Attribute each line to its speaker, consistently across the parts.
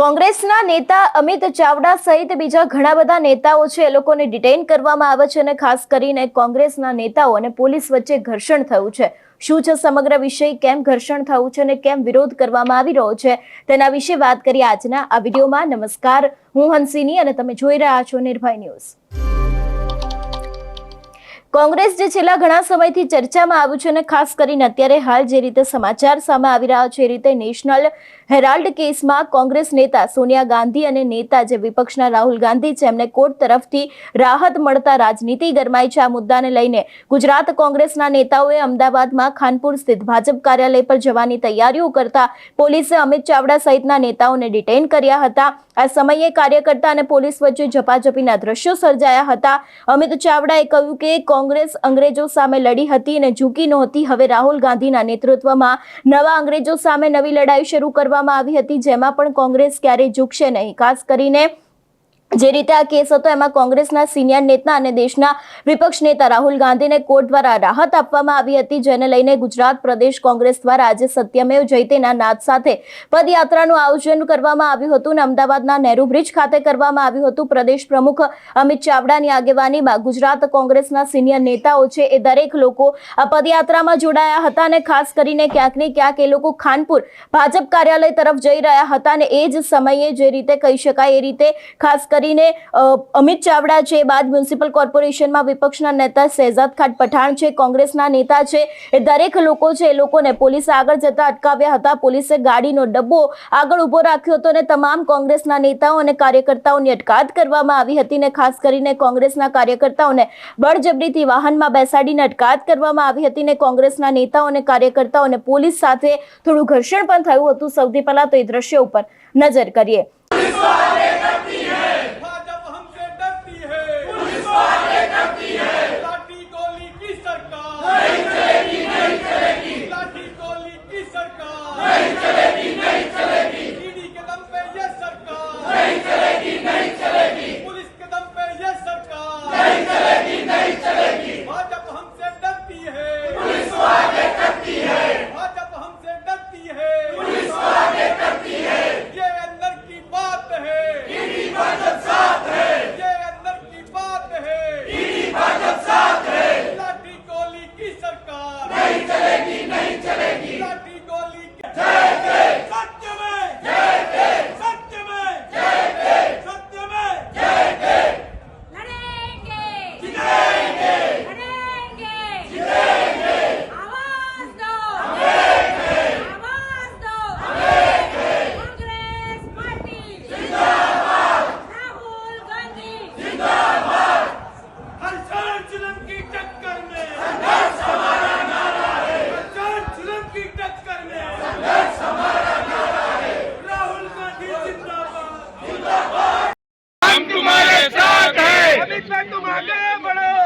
Speaker 1: કોંગ્રેસના નેતા અમિત ચાવડા સહિત બીજા ઘણા બધા નેતાઓ છે, એ લોકોને ડિટેઇન કરવામાં આવે છે અને ખાસ કરીને કોંગ્રેસના નેતાઓ અને પોલીસ વચ્ચે ઘર્ષણ થયું છે. શું છે સમગ્ર વિષય? કેમ ઘર્ષણ થયું છે અને કેમ વિરોધ કરવામાં આવી રહ્યો છે? તેના વિશે વાત કરીએ આજના આ વિડીયોમાં. નમસ્કાર, હું હંસિની અને તમે જોઈ રહ્યા છો નિર્ભય ન્યૂઝ. કોંગ્રેસ જે છેલ્લા ઘણા સમયથી ચર્ચામાં આવ્યું છે અને ખાસ કરીને અત્યારે હાલ જે રીતે સમાચાર સામે આવી રહ્યા છે, એ રીતે નેશનલ હેરાલ્ડ કેસમાં કોંગ્રેસ નેતા સોનિયા ગાંધી અને નેતા જે વિપક્ષના રાહુલ ગાંધી છે, એમને કોર્ટ તરફથી રાહત મળતા રાજનીતિ ગરમાઈ છે. આ મુદ્દાને લઈને ગુજરાત કોંગ્રેસના નેતાઓએ અમદાવાદમાં ખાનપુર સ્થિત ભાજપ કાર્યાલય પર જવાની તૈયારીઓ કરતા પોલીસે અમિત ચાવડા સહિતના નેતાઓને ડિટેઇન કર્યા હતા. આ સમયે કાર્યકર્તા અને પોલીસ વચ્ચે ઝપાઝપીના દ્રશ્યો સર્જાયા હતા. અમિત ચાવડાએ કહ્યું કે કોંગ્રેસ અંગ્રેજો સામે લડી હતી અને ઝૂકી નહોતી. હવે રાહુલ ગાંધીના નેતૃત્વમાં નવા અંગ્રેજો સામે નવી લડાઈ શરૂ કરવામાં આવી હતી, જેમાં પણ કોંગ્રેસ ક્યારેય ઝૂકશે નહીં. ખાસ કરીને જે રીતે આ કેસ હતો, એમાં કોંગ્રેસના સિનિયર નેતા અને દેશના વિપક્ષ નેતા રાહુલ ગાંધીને કોર્ટ દ્વારા રાહત આપવામાં આવી હતી, જેને લઈને ગુજરાત પ્રદેશ કોંગ્રેસ દ્વારા આજે સત્યમેવ જયતેના નાદ સાથે પદયાત્રાનું આયોજન કરવામાં આવ્યું હતું અને અમદાવાદના નહેરુ બ્રિજ ખાતે કરવામાં આવ્યું હતું. પ્રદેશ પ્રમુખ અમિત ચાવડાની આગેવાનીમાં ગુજરાત કોંગ્રેસના સિનિયર નેતાઓ છે, એ દરેક લોકો આ પદયાત્રામાં જોડાયા હતા અને ખાસ કરીને ક્યાંક ને ક્યાંક એ લોકો ખાનપુર ભાજપ કાર્યાલય તરફ જઈ રહ્યા હતા અને એ જ સમયે જે રીતે કહી શકાય એ રીતે ખાસ કરીને અમિત ચાવડા છે, બાદ મ્યુનિસિપલ કોર્પોરેશનમાં વિપક્ષના નેતા શહેજાદ ખાન પઠાણ છે, કોંગ્રેસના નેતા છે, એ દરેક લોકો છે, એ લોકોને પોલીસે આગળ જતા અટકાવ્યા હતા. પોલીસે ગાડીનો ડબ્બો આગળ ઊભો રાખ્યો હતો અને તમામ કોંગ્રેસના નેતાઓ અને કાર્યકર્તાઓની અટકાયત કરવામાં આવી હતી ને ખાસ કરીને કોંગ્રેસના કાર્યકર્તાઓને બળજબરીથી વાહનમાં બેસાડીને અટકાયત કરવામાં આવી હતી ને કોંગ્રેસના નેતાઓ અને કાર્યકર્તાઓને પોલીસ સાથે થોડું ઘર્ષણ પણ થયું હતું. સૌથી પહેલા તો એ દ્રશ્ય ઉપર નજર કરીએ.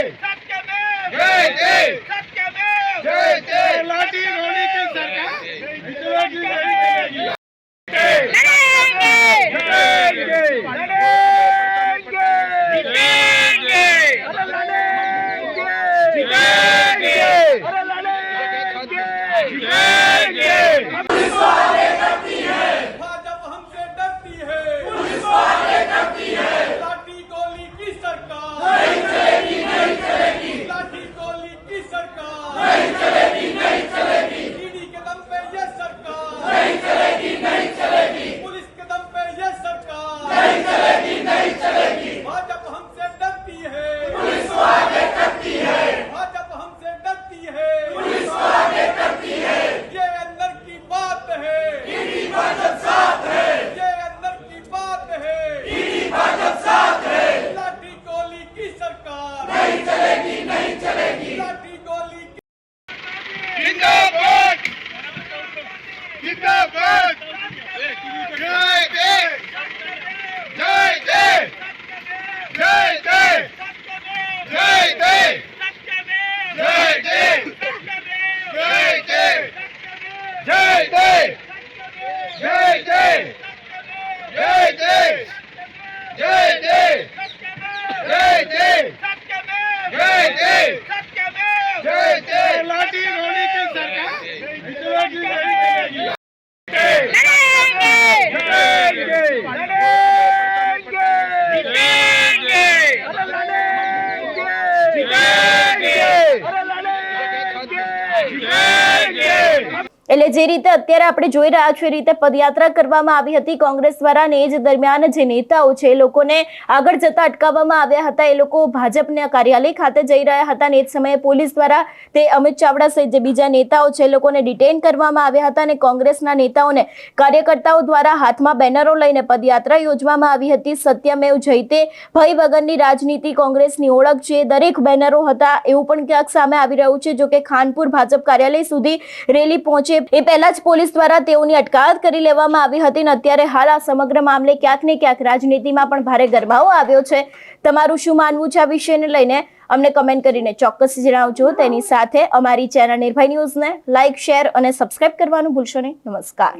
Speaker 2: सरकार
Speaker 3: જય જય જય જય
Speaker 1: એટલે જે રીતે અત્યારે આપણે જોઈ રહ્યા છીએ રીતે પદયાત્રા કરવામાં આવી હતી કોંગ્રેસ દ્વારા અને એ જ દરમિયાન જે નેતાઓ છે, એ લોકોને આગળ જતા અટકાવવામાં આવ્યા હતા. એ લોકો ભાજપના કાર્યાલય ખાતે જઈ રહ્યા હતા અને એ જ સમયે પોલીસ દ્વારા તે અમિત ચાવડા સહિત જે બીજા નેતાઓ છે લોકોને ડિટેન કરવામાં આવ્યા હતા અને કોંગ્રેસના નેતાઓને કાર્યકર્તાઓ દ્વારા હાથમાં બેનરો લઈને પદયાત્રા યોજવામાં આવી હતી. સત્યમેવ જયતે ભય વગરની રાજનીતિ કોંગ્રેસની ઓળખ છે. દરેક બેનરો હતા. એવું પણ ક્યાંક સામે આવી રહ્યું છે જો કે ખાનપુર ભાજપ કાર્યાલય સુધી રેલી પહોંચે એ પહેલા જ પોલીસ દ્વારા તેઓની અટકાયત કરી લેવામાં આવી હતી અને અત્યારે હાલ આ સમગ્ર મામલે ક્યાંક ને ક્યાંક રાજનીતિમાં પણ ભારે ગરબાઓ આવ્યો છે. તમારું શું માનવું છે આ વિષયને લઈને? અમને કમેન્ટ કરીને ચોક્કસ જણાવજો. તેની સાથે અમારી ચેનલ નિર્ભય ન્યૂઝને લાઇક શેર અને સબસ્ક્રાઇબ કરવાનું ભૂલશો નહીં. નમસ્કાર.